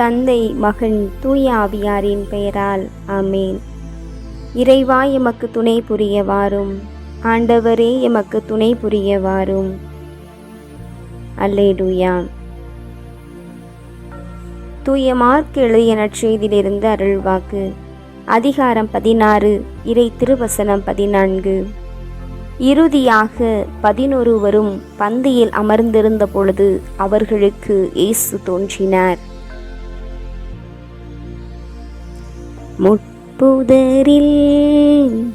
தந்தை மகன் தூய ஆவியாரின் பெயரால் ஆமேன். இறைவா எமக்கு துணை புரியவாரும். ஆண்டவரே எமக்கு துணை புரியவாரும். அல்லேலூயா. தூய மார்க் எழுதிய நற்செய்தியிலிருந்து அருள்வாக்கு. அதிகாரம் பதினாறு இறை திருவசனம் பதினான்கு. இறுதியாக பதினொருவரும் பந்தியில் அமர்ந்திருந்த பொழுது அவர்களுக்கு இயேசு தோன்றினார். முட்புதரில்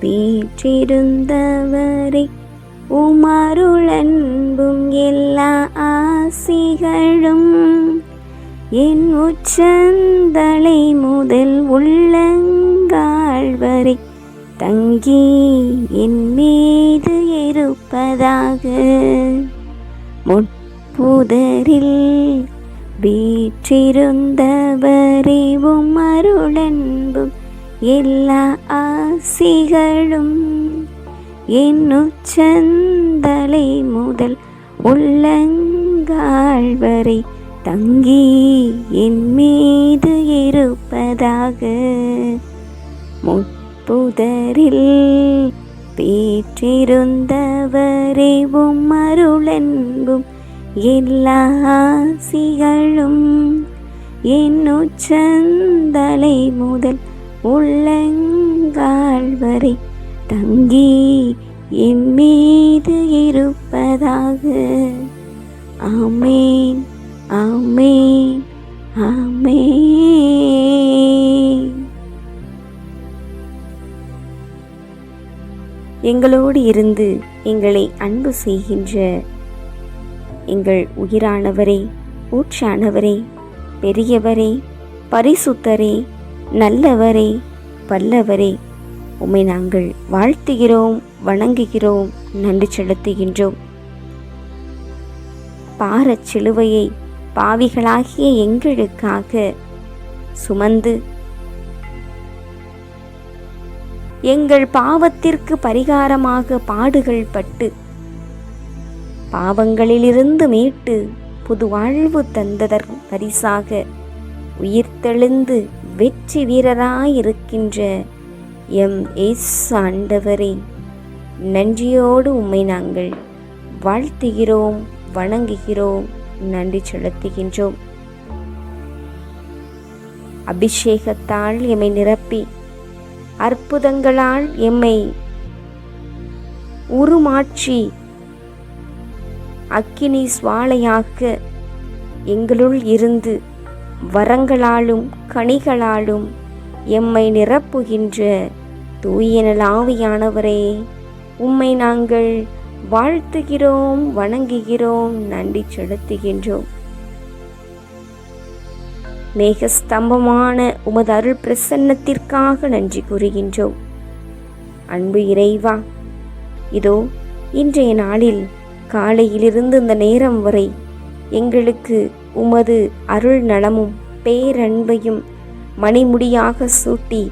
வீற்றிருந்தவரை உமருளன்பும் எல்லா ஆசிகளும் என் உச்சந்தலை முதல் உள்ளங்கால் வரை தங்கி என் மீது இருப்பதாக முட்புதரில் வீற்றிருந்தவரே உமருளன்பும் எல்லா ஆசிகளும் என் உச்சந்தலை முதல் உள்ளங்கால் வரை தங்கி என் மீது இருப்பதாக முட்புதரில் பேற்றிருந்தவரே உம்மருளன்பும் எல்லா ஆசிகளும் என்னுச்சந்தலை முதல் உள்ளங்கால் வரை தங்கி என் மீது இருப்பதாக. ஆமேன் ஆமேன் ஆமேன். எங்களோடு இருந்து எங்களை அன்பு செய்கின்ற எங்கள் உயிரானவரே ஊற்றானவரே பெரியவரே பரிசுத்தரே நல்லவரே வல்லவரே. உம்மை நாங்கள் வாழ்த்துகிறோம் வணங்குகிறோம் நன்றி செலுத்துகின்றோம். பாரச் சிலுவையை பாவிகளாகிய எங்களுக்காக சுமந்து எங்கள் பாவத்திற்கு பரிகாரமாக பாடுகள் பட்டு பாவங்களிலிருந்து மீட்டு புது வாழ்வு தந்ததற் பரிசாக உயிர்த்தெழுந்து வெற்றி வீரராயிருக்கின்ற எம். எஸ். ஆண்டவரே நன்றியோடு உம்மை நாங்கள் வாழ்த்துகிறோம் வணங்குகிறோம் நன்றி செலுத்துகின்றோம். அபிஷேகத்தால் எம்மை நிரப்பி அற்புதங்களால் எம்மை உருமாற்றி அக்கினி சுவாலையாக்க எங்களுள் இருந்து வரங்களாலும் கனிகளாலும் எம்மை நிரப்புகின்ற தூயனலாவியானவரே உம்மை நாங்கள் வாழ்த்துகிறோம் வணங்குகிறோம் நன்றி செலுத்துகின்றோம். மேகஸ்தம்பமான உமது அருள் பிரசன்னத்திற்காக நன்றி கூறுகின்றோம். அன்பு இறைவா இதோ இன்றைய நாளில் காலையிலிருந்து இந்த நேரம் வரை எங்களுக்கு உமது அருள் நலமும் பேரன்பையும் மணிமுடியாக சூட்டி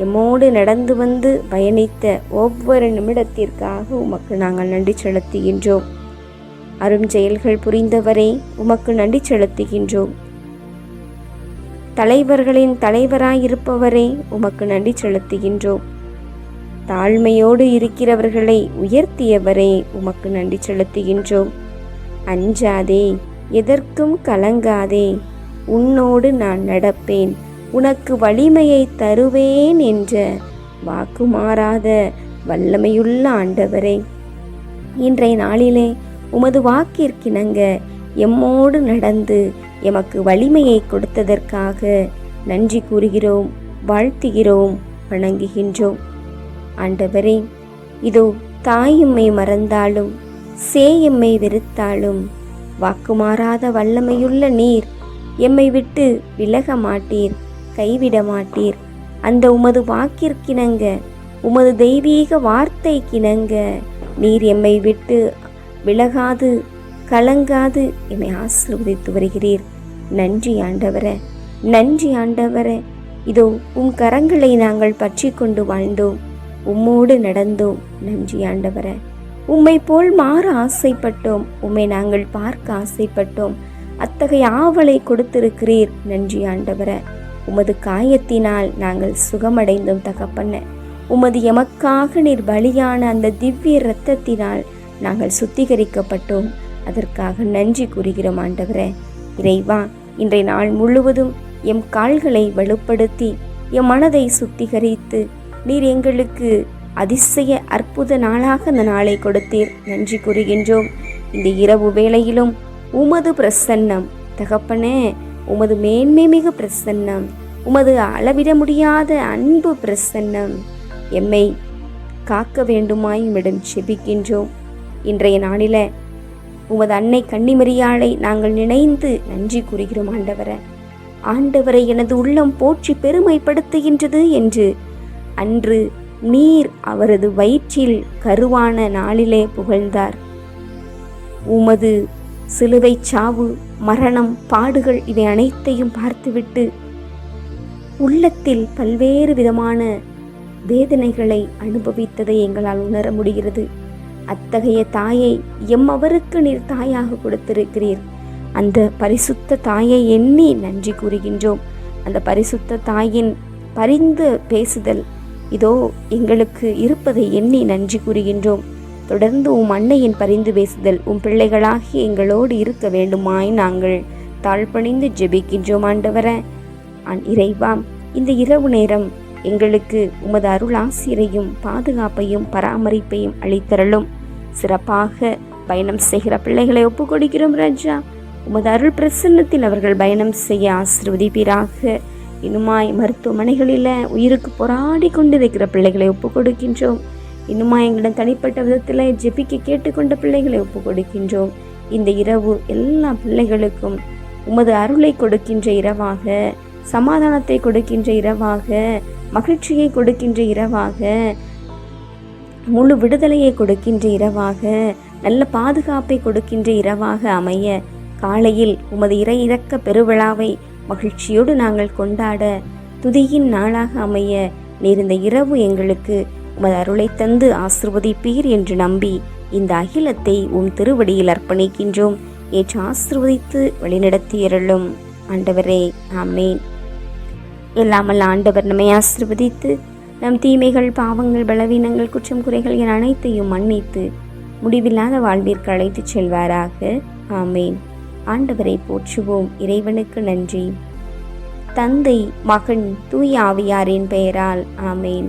எம்மோடு நடந்து வந்து பயணித்த ஒவ்வொரு நிமிடத்திற்காக உமக்கு நாங்கள் நன்றி செலுத்துகின்றோம். அரும் செயல்கள் புரிந்தவரே உமக்கு நன்றி செலுத்துகின்றோம். தலைவர்களின் தலைவராயிருப்பவரே உமக்கு நன்றி செலுத்துகின்றோம். தாழ்மையோடு இருக்கிறவர்களை உயர்த்தியவரே உமக்கு நன்றி செலுத்துகின்றோம். அஞ்சாதே எதற்கும் கலங்காதே உன்னோடு நான் நடப்பேன். உனக்கு வலிமையை தருவேன் என்ற வாக்கு மாறாத வல்லமையுள்ள ஆண்டவரே. இன்றைய நாளிலே உமது வாக்கிற்கிணங்க எம்மோடு நடந்து எமக்கு வலிமையை கொடுத்ததற்காக நன்றி கூறுகிறோம் வாழ்த்துகிறோம் வணங்குகின்றோம். ஆண்டவரே இதோ தாயும்மை மறந்தாலும் சேயம்மை வெறுத்தாலும் வாக்குமாறாத வல்லமையுள்ள நீர் எம்மை விட்டு விலக மாட்டீர் கைவிட மாட்டீர். அந்த உமது வாக்கிற்கிணங்க உமது தெய்வீக வார்த்தை கிணங்க. நீர் எம்மை விட்டு விலகாது கலங்காது எம்மை ஆசிர்வதித்து வருகிறீர். நன்றி ஆண்டவர நன்றி ஆண்டவர. இதோ உம் கரங்களை நாங்கள் பற்றி கொண்டு வாழ்ந்தோம் உம்மோடு நடந்தோம். நன்றி ஆண்டவர. உம்மை போல் மாற ஆசைப்பட்டோம் உம்மை நாங்கள் பார்க்க ஆசைப்பட்டோம். அத்தகைய ஆவலை கொடுத்திருக்கிறீர் நன்றி ஆண்டவரே. உமது காயத்தினால் நாங்கள் சுகமடைந்தோம் தகப்பண்ண உமது எமக்காக நீர் பலியான அந்த திவ்ய இரத்தத்தினால் நாங்கள் சுத்திகரிக்கப்பட்டோம். அதற்காக நன்றி கூறுகிறோம் ஆண்டவரே. இறைவா இன்றைய நாள் முழுவதும் எம் கால்களை வலுப்படுத்தி எம் மனதை சுத்திகரித்து நீர் எங்களுக்கு அதிசய அற்புத நாளாக அந்த நாளை கொடுத்தீர். நன்றி கூறுகின்றோம். இந்த இரவு வேளையிலும் உமது பிரசன்னம். தகப்பனே உமது மேன்மை மிகு பிரசன்னம். உமது அளவிட முடியாத அன்பு பிரசன்னம். எம்மை காக்க வேண்டுமாய் உம்மிடம் செபிக்கின்றோம். இன்றைய நாளில உமது அன்னை கன்னிமரியாளை நாங்கள் நினைந்து நன்றி கூறுகிறோம் ஆண்டவரை. ஆண்டவரை எனது உள்ளம் போற்றி பெருமைப்படுத்துகின்றது என்று அன்று நீர் அவரது வயிற்றில் கருவான நாளிலே புகழ்ந்தார். உமது சிலுவை சாவு மரணம் பாடுகள் இவை அனைத்தையும் பார்த்துவிட்டு உள்ளத்தில் பல்வேறு விதமான வேதனைகளை அனுபவித்ததை எங்களால் உணர முடிகிறது. அத்தகைய தாயை எம் அவருக்கு நீர் தாயாக கொடுத்திருக்கிறீர். அந்த பரிசுத்த தாயை எண்ணி நன்றி கூறுகின்றோம். அந்த பரிசுத்த தாயின் பரிந்து பேசுதல் இதோ எங்களுக்கு இருப்பதை எண்ணி நன்றி கூறுகின்றோம். தொடர்ந்து உம் அன்னையின் பரிந்து பேசுதல் உம் பிள்ளைகளாகி எங்களோடு இருக்க வேண்டுமாய் நாங்கள் தாழ்பணிந்து ஜெபிக்கின்றோம் ஆண்டவர. இறைவா இந்த இரவு நேரம் எங்களுக்கு உமது அருள் ஆசிரியையும் பாதுகாப்பையும் பராமரிப்பையும் அளித்தரலும் சிறப்பாக பயணம் செய்கிற பிள்ளைகளை ஒப்புக்கொடுக்கிறோம் ராஜா. உமது அருள் பிரசன்னத்தில் அவர்கள் பயணம் செய்ய ஆசிர்வதிப்பீராக. இன்னுமாய் மருத்துவமனைகளில் உயிருக்கு போராடி கொண்டிருக்கிற பிள்ளைகளை ஒப்புக்கொடுக்கின்றோம். கொடுக்கின்றோம் இன்னுமா எங்களிடம் தனிப்பட்ட விதத்தில் ஜெபிக்க கேட்டுக்கொண்ட பிள்ளைகளை ஒப்பு கொடுக்கின்றோம் இந்த இரவு எல்லா பிள்ளைகளுக்கும் உமது அருளை கொடுக்கின்ற இரவாக சமாதானத்தை கொடுக்கின்ற இரவாக மகிழ்ச்சியை கொடுக்கின்ற இரவாக முழு விடுதலையை கொடுக்கின்ற இரவாக நல்ல பாதுகாப்பை கொடுக்கின்ற இரவாக அமைய காலையில் உமது இறை இறக்க பெருவிழாவை மகிழ்ச்சியோடு நாங்கள் கொண்டாட துதியின் நாளாக அமைய நேர்ந்த இரவு எங்களுக்கு உமது அருளை தந்து ஆசிர்வதிப்பீர் என்று நம்பி இந்த அகிலத்தை உன் திருவடியில் அர்ப்பணிக்கின்றோம். ஏற்று ஆசிர்வதித்து வழிநடத்தியருளும் ஆண்டவரே ஆமேன். எல்லாமல் ஆண்டவர் நம்மை ஆசிர்வதித்து நம் தீமைகள் பாவங்கள் பலவீனங்கள் குற்றம் குறைகள் என அனைத்தையும் மன்னித்து முடிவில்லாத வாழ்விற்கு அழைத்துச் செல்வாராக ஆமேன். ஆண்டவரை போற்றுவோம். இறைவனுக்கு நன்றி. தந்தை மகன் தூய ஆவியாரின் பெயரால் ஆமேன்.